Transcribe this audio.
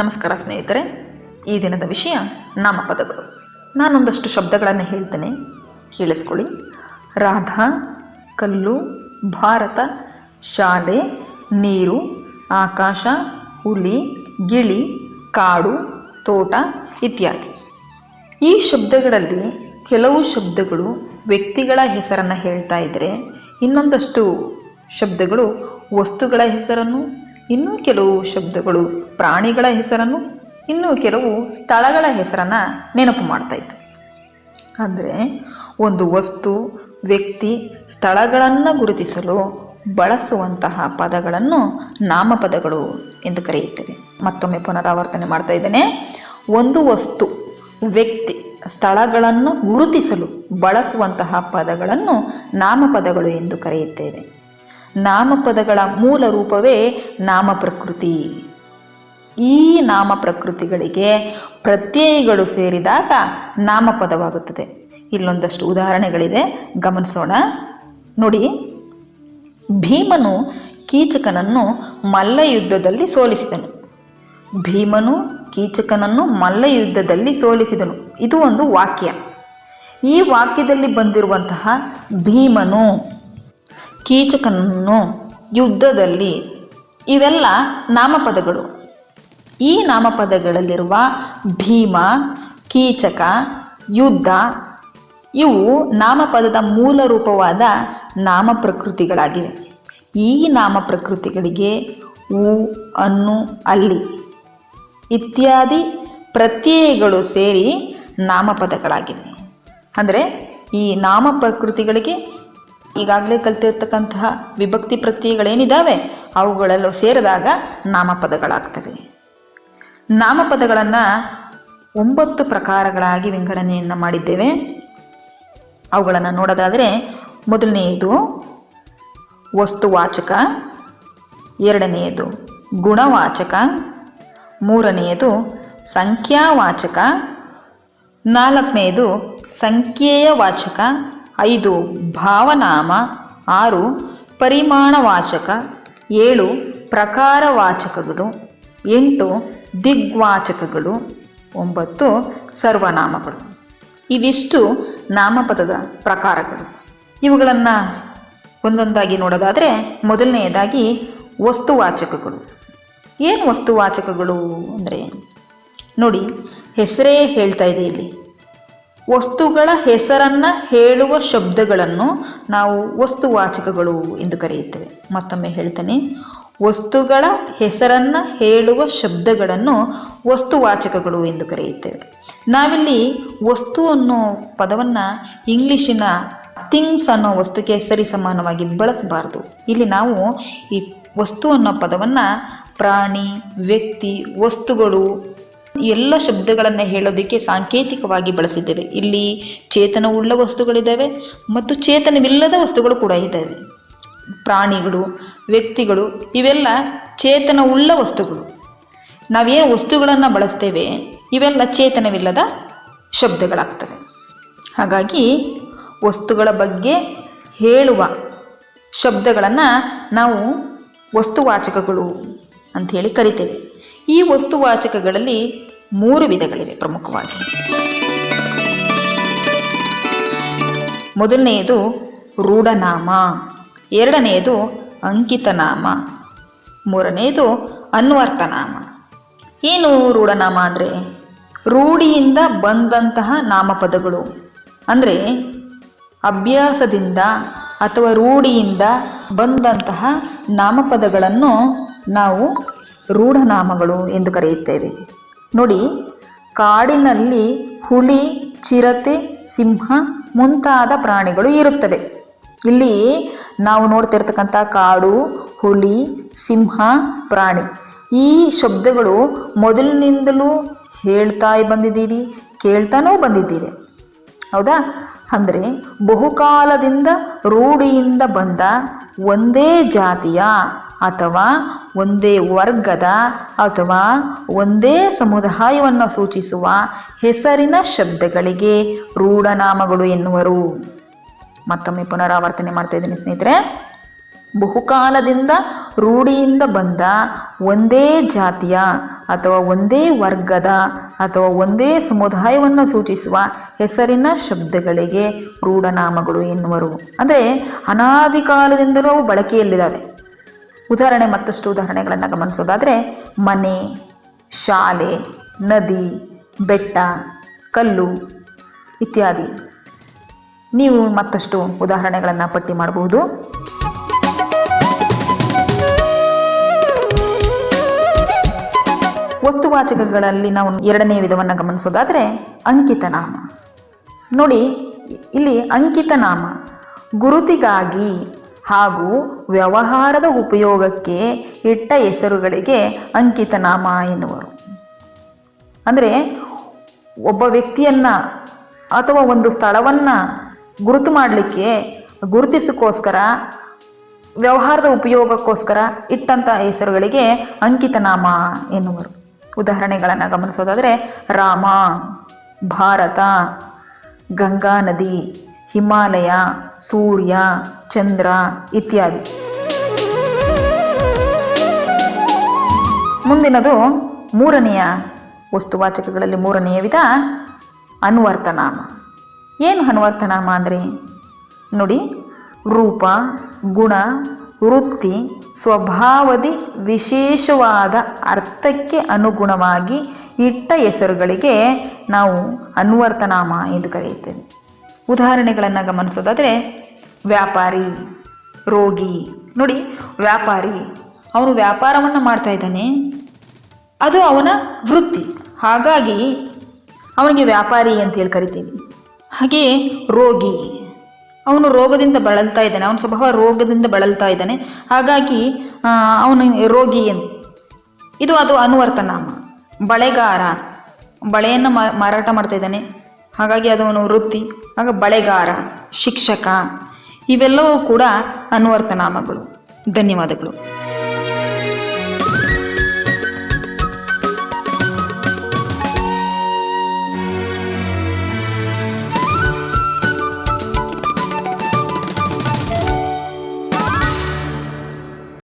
ನಮಸ್ಕಾರ ಸ್ನೇಹಿತರೆ. ಈ ದಿನದ ವಿಷಯ ನಾಮಪದಗಳು. ನಾನೊಂದಷ್ಟು ಶಬ್ದಗಳನ್ನು ಹೇಳ್ತೇನೆ. ಕೇಳಿಸ್ಕೊಳ್ಳಿ. ರಾಧಾ, ಕಲ್ಲು, ಭಾರತ, ಶಾಲೆ, ನೀರು, ಆಕಾಶ, ಹುಲಿ, ಗಿಳಿ, ಕಾಡು, ತೋಟ ಇತ್ಯಾದಿ. ಈ ಶಬ್ದಗಳಲ್ಲಿ ಕೆಲವು ಶಬ್ದಗಳು ವ್ಯಕ್ತಿಗಳ ಹೆಸರನ್ನು ಹೇಳ್ತಾ ಇದ್ದರೆ ಇನ್ನೊಂದಷ್ಟು ಶಬ್ದಗಳು ವಸ್ತುಗಳ ಹೆಸರನ್ನು ಇನ್ನೂ ಕೆಲವು ಶಬ್ದಗಳು ಪ್ರಾಣಿಗಳ ಹೆಸರನ್ನು, ಇನ್ನೂ ಕೆಲವು ಸ್ಥಳಗಳ ಹೆಸರನ್ನು ನೆನಪು ಮಾಡ್ತಾ ಇತ್ತು. ಅಂದರೆ ಒಂದು ವಸ್ತು, ವ್ಯಕ್ತಿ, ಸ್ಥಳಗಳನ್ನು ಗುರುತಿಸಲು ಬಳಸುವಂತಹ ಪದಗಳನ್ನು ನಾಮಪದಗಳು ಎಂದು ಕರೆಯುತ್ತೇವೆ. ಮತ್ತೊಮ್ಮೆ ಪುನರಾವರ್ತನೆ ಮಾಡ್ತಾ ಇದ್ದೇನೆ. ಒಂದು ವಸ್ತು, ವ್ಯಕ್ತಿ, ಸ್ಥಳಗಳನ್ನು ಗುರುತಿಸಲು ಬಳಸುವಂತಹ ಪದಗಳನ್ನು ನಾಮಪದಗಳು ಎಂದು ಕರೆಯುತ್ತೇವೆ. ನಾಮಪದಗಳ ಮೂಲ ರೂಪವೇ ನಾಮ ಪ್ರಕೃತಿ ಈ ನಾಮ ಪ್ರಕೃತಿಗಳಿಗೆ ಪ್ರತ್ಯಯಗಳು ಸೇರಿದಾಗ ನಾಮಪದವಾಗುತ್ತದೆ. ಇಲ್ಲೊಂದಷ್ಟು ಉದಾಹರಣೆಗಳಿದೆ. ಗಮನಿಸೋಣ. ನೋಡಿ. ಭೀಮನು ಕೀಚಕನನ್ನು ಮಲ್ಲಯುದ್ಧದಲ್ಲಿ ಸೋಲಿಸಿದನು. ಭೀಮನು ಕೀಚಕನನ್ನು ಮಲ್ಲಯುದ್ಧದಲ್ಲಿ ಸೋಲಿಸಿದನು. ಇದು ಒಂದು ವಾಕ್ಯ. ಈ ವಾಕ್ಯದಲ್ಲಿ ಬಂದಿರುವಂತಹ ಭೀಮನು ಕೀಚಕನನ್ನು ಯುದ್ಧದಲ್ಲಿ ಇವೆಲ್ಲ ನಾಮಪದಗಳು. ಈ ನಾಮಪದಗಳಲ್ಲಿರುವ ಭೀಮ, ಕೀಚಕ, ಯುದ್ಧ, ಇವು ನಾಮಪದದ ಮೂಲ ರೂಪವಾದ ನಾಮ ಪ್ರಕೃತಿಗಳಾಗಿವೆ ಈ ನಾಮ ಪ್ರಕೃತಿಗಳಿಗೆ ಉ, ಅನ್ನು, ಅಲ್ಲಿ ಇತ್ಯಾದಿ ಪ್ರತ್ಯಯಗಳು ಸೇರಿ ನಾಮಪದಗಳಾಗಿವೆ. ಅಂದರೆ ಈ ನಾಮ ಪ್ರಕೃತಿಗಳಿಗೆ ಈಗಾಗಲೇ ಕಲ್ತಿರ್ತಕ್ಕಂತಹ ವಿಭಕ್ತಿ ಪ್ರತ್ಯಯಗಳೇನಿದ್ದಾವೆ ಅವುಗಳಲ್ಲೂ ಸೇರಿದಾಗ ನಾಮಪದಗಳಾಗ್ತವೆ. ನಾಮಪದಗಳನ್ನು ಒಂಬತ್ತು ಪ್ರಕಾರಗಳಾಗಿ ವಿಂಗಡಣೆಯನ್ನು ಮಾಡಿದ್ದೇವೆ. ಅವುಗಳನ್ನು ನೋಡೋದಾದರೆ, ಮೊದಲನೆಯದು ವಸ್ತುವಾಚಕ, ಎರಡನೆಯದು ಗುಣವಾಚಕ, ಮೂರನೆಯದು ಸಂಖ್ಯಾವಾಚಕ, ನಾಲ್ಕನೆಯದು ಸಂಖ್ಯೆಯ ವಾಚಕ ಐದು ಭಾವನಾಮ, ಆರು ಪರಿಮಾಣವಾಚಕ, ಏಳು ಪ್ರಕಾರವಾಚಕಗಳು, ಎಂಟು ದಿಗ್ವಾಚಕಗಳು, ಒಂಬತ್ತು ಸರ್ವನಾಮಗಳು. ಇವಿಷ್ಟು ನಾಮಪದದ ಪ್ರಕಾರಗಳು. ಇವುಗಳನ್ನು ಒಂದೊಂದಾಗಿ ನೋಡೋದಾದರೆ ಮೊದಲನೆಯದಾಗಿ ವಸ್ತುವಾಚಕಗಳು. ಏನು ವಸ್ತುವಾಚಕಗಳು ಅಂದರೆ? ನೋಡಿ, ಹೆಸರೇ ಹೇಳ್ತಾ ಇದೆ ಇಲ್ಲಿ. ವಸ್ತುಗಳ ಹೆಸರನ್ನು ಹೇಳುವ ಶಬ್ದಗಳನ್ನು ನಾವು ವಸ್ತುವಾಚಕಗಳು ಎಂದು ಕರೆಯುತ್ತೇವೆ. ಮತ್ತೊಮ್ಮೆ ಹೇಳ್ತೇನೆ. ವಸ್ತುಗಳ ಹೆಸರನ್ನು ಹೇಳುವ ಶಬ್ದಗಳನ್ನು ವಸ್ತುವಾಚಕಗಳು ಎಂದು ಕರೆಯುತ್ತೇವೆ. ನಾವಿಲ್ಲಿ ವಸ್ತು ಅನ್ನೋ ಪದವನ್ನು ಇಂಗ್ಲಿಶಿನ ಥಿಂಗ್ಸ್ ಅನ್ನೋ ವಸ್ತುಕ್ಕೆ ಸರಿ ಸಮಾನವಾಗಿ ಬಳಸಬಾರದು. ಇಲ್ಲಿ ನಾವು ಈ ವಸ್ತು ಅನ್ನೋ ಪದವನ್ನು ಪ್ರಾಣಿ, ವ್ಯಕ್ತಿ, ವಸ್ತುಗಳು ಎಲ್ಲ ಶಬ್ದಗಳನ್ನು ಹೇಳೋದಕ್ಕೆ ಸಾಂಕೇತಿಕವಾಗಿ ಬಳಸಿದ್ದೇವೆ. ಇಲ್ಲಿ ಚೇತನವುಳ್ಳ ವಸ್ತುಗಳಿದ್ದಾವೆ ಮತ್ತು ಚೇತನವಿಲ್ಲದ ವಸ್ತುಗಳು ಕೂಡ ಇದ್ದಾವೆ. ಪ್ರಾಣಿಗಳು, ವ್ಯಕ್ತಿಗಳು, ಇವೆಲ್ಲ ಚೇತನವುಳ್ಳ ವಸ್ತುಗಳು. ನಾವೇನು ವಸ್ತುಗಳನ್ನು ಬಳಸ್ತೇವೆ, ಇವೆಲ್ಲ ಚೇತನವಿಲ್ಲದ ಶಬ್ದಗಳಾಗ್ತವೆ. ಹಾಗಾಗಿ ವಸ್ತುಗಳ ಬಗ್ಗೆ ಹೇಳುವ ಶಬ್ದಗಳನ್ನು ನಾವು ವಸ್ತುವಾಚಕಗಳು ಅಂಥೇಳಿ ಕರಿತೇವೆ. ಈ ವಸ್ತುವಾಚಕಗಳಲ್ಲಿ ಮೂರು ವಿಧಗಳಿವೆ ಪ್ರಮುಖವಾಗಿ. ಮೊದಲನೆಯದು ರೂಢನಾಮ, ಎರಡನೆಯದು ಅಂಕಿತನಾಮ, ಮೂರನೆಯದು ಅನ್ವರ್ಥನಾಮ ಏನು ರೂಢನಾಮ ಅಂದರೆ? ರೂಢಿಯಿಂದ ಬಂದಂತಹ ನಾಮಪದಗಳು. ಅಂದರೆ ಅಭ್ಯಾಸದಿಂದ ಅಥವಾ ರೂಢಿಯಿಂದ ಬಂದಂತಹ ನಾಮಪದಗಳನ್ನು ನಾವು ರೂಢನಾಮಗಳು ಎಂದು ಕರೆಯುತ್ತೇವೆ. ನೋಡಿ, ಕಾಡಿನಲ್ಲಿ ಹುಲಿ, ಚಿರತೆ, ಸಿಂಹ ಮುಂತಾದ ಪ್ರಾಣಿಗಳು ಇರುತ್ತವೆ. ಇಲ್ಲಿ ನಾವು ನೋಡ್ತಿರ್ತಕ್ಕಂಥ ಕಾಡು, ಹುಲಿ, ಸಿಂಹ, ಪ್ರಾಣಿ. ಈ ಶಬ್ದಗಳು ಮೊದಲಿನಿಂದಲೂ ಹೇಳ್ತಾ ಬಂದಿದ್ದೀವಿ, ಕೇಳ್ತಾನೂ ಬಂದಿದ್ದೀವಿ. ಹೌದಾ? ಅಂದರೆ ಬಹುಕಾಲದಿಂದ ರೂಢಿಯಿಂದ ಬಂದ ಒಂದೇ ಜಾತಿಯ ಅಥವಾ ಒಂದೇ ವರ್ಗದ ಅಥವಾ ಒಂದೇ ಸಮುದಾಯವನ್ನು ಸೂಚಿಸುವ ಹೆಸರಿನ ಶಬ್ದಗಳಿಗೆ ರೂಢನಾಮಗಳು ಎನ್ನುವರು. ಮತ್ತೊಮ್ಮೆ ಪುನರಾವರ್ತನೆ ಮಾಡ್ತಾ ಇದ್ದೀನಿ ಸ್ನೇಹಿತರೆ. ಬಹುಕಾಲದಿಂದ ರೂಢಿಯಿಂದ ಬಂದ ಒಂದೇ ಜಾತಿಯ ಅಥವಾ ಒಂದೇ ವರ್ಗದ ಅಥವಾ ಒಂದೇ ಸಮುದಾಯವನ್ನು ಸೂಚಿಸುವ ಹೆಸರಿನ ಶಬ್ದಗಳಿಗೆ ರೂಢನಾಮಗಳು ಎನ್ನುವರು. ಅಂದರೆ ಅನಾದಿ ಕಾಲದಿಂದಲೂ ಅವು ಬಳಕೆಯಲ್ಲಿದ್ದಾವೆ. ಉದಾಹರಣೆ ಮತ್ತಷ್ಟು ಉದಾಹರಣೆಗಳನ್ನು ಗಮನಿಸೋದಾದರೆ, ಮನೆ, ಶಾಲೆ, ನದಿ, ಬೆಟ್ಟ, ಕಲ್ಲು ಇತ್ಯಾದಿ. ನೀವು ಮತ್ತಷ್ಟು ಉದಾಹರಣೆಗಳನ್ನು ಪಟ್ಟಿ ಮಾಡಬಹುದು. ವಸ್ತುವಾಚಕಗಳಲ್ಲಿ ನಾವು ಎರಡನೇ ವಿಧವನ್ನು ಗಮನಿಸೋದಾದರೆ, ಅಂಕಿತನಾಮ. ನೋಡಿ, ಇಲ್ಲಿ ಅಂಕಿತನಾಮ, ಗುರುತಿಗಾಗಿ ಹಾಗೂ ವ್ಯವಹಾರದ ಉಪಯೋಗಕ್ಕೆ ಇಟ್ಟ ಹೆಸರುಗಳಿಗೆ ಅಂಕಿತನಾಮ ಎನ್ನುವರು. ಅಂದರೆ ಒಬ್ಬ ವ್ಯಕ್ತಿಯನ್ನು ಅಥವಾ ಒಂದು ಸ್ಥಳವನ್ನು ಗುರುತು ಮಾಡಲಿಕ್ಕೆ ಗುರುತಿಸೋಕ್ಕೋಸ್ಕರ, ವ್ಯವಹಾರದ ಉಪಯೋಗಕ್ಕೋಸ್ಕರ ಇಟ್ಟಂಥ ಹೆಸರುಗಳಿಗೆ ಅಂಕಿತನಾಮ ಎನ್ನುವರು. ಉದಾಹರಣೆಗಳನ್ನು ಗಮನಿಸೋದಾದರೆ, ರಾಮ, ಭಾರತ, ಗಂಗಾ ನದಿ, ಹಿಮಾಲಯ, ಸೂರ್ಯ ಚಂದ್ರ ಇತ್ಯಾದಿ. ಮುಂದಿನದು ಮೂರನೆಯ ವಸ್ತುವಾಚಕಗಳಲ್ಲಿ ಮೂರನೆಯ ವಿಧ ಅನ್ವರ್ತನಾಮ. ಏನು ಅನ್ವರ್ತನಾಮ ಅಂದರೆ? ನೋಡಿ, ರೂಪ, ಗುಣ, ವೃತ್ತಿ, ಸ್ವಭಾವದಿ ವಿಶೇಷವಾದ ಅರ್ಥಕ್ಕೆ ಅನುಗುಣವಾಗಿ ಇಟ್ಟ ಹೆಸರುಗಳಿಗೆ ನಾವು ಅನ್ವರ್ತನಾಮ ಎಂದು ಕರೆಯುತ್ತೇವೆ. ಉದಾಹರಣೆಗಳನ್ನು ಗಮನಿಸೋದಾದರೆ ವ್ಯಾಪಾರಿ, ರೋಗಿ. ನೋಡಿ, ವ್ಯಾಪಾರಿ. ಅವನು ವ್ಯಾಪಾರವನ್ನು ಮಾಡ್ತಾ ಇದ್ದಾನೆ. ಅದು ಅವನ ವೃತ್ತಿ. ಹಾಗಾಗಿ ಅವನಿಗೆ ವ್ಯಾಪಾರಿ ಅಂತೇಳಿ ಕರಿತೀವಿ ಹಾಗೆಯೇ ರೋಗಿ. ಅವನು ರೋಗದಿಂದ ಬಳಲ್ತಾ ಇದ್ದಾನೆ. ಅವನ ಸ್ವಭಾವ ರೋಗದಿಂದ ಬಳಲ್ತಾ ಇದ್ದಾನೆ. ಹಾಗಾಗಿ ಅವನು ರೋಗಿ ಅಂತ. ಇದು ಅದು ಅನುವರ್ತನಾಮ. ಬಳೆಗಾರ. ಬಳೆಯನ್ನು ಮಾರಾಟ ಮಾಡ್ತಾ ಇದ್ದಾನೆ. ಹಾಗಾಗಿ ಅದು ಅವನು ವೃತ್ತಿ. ಆಗ ಬಳೆಗಾರ, ಶಿಕ್ಷಕ. ಇವೆಲ್ಲವೂ ಕೂಡ ಅನುವರ್ತನಾಮಗಳು ಧನ್ಯವಾದಗಳು.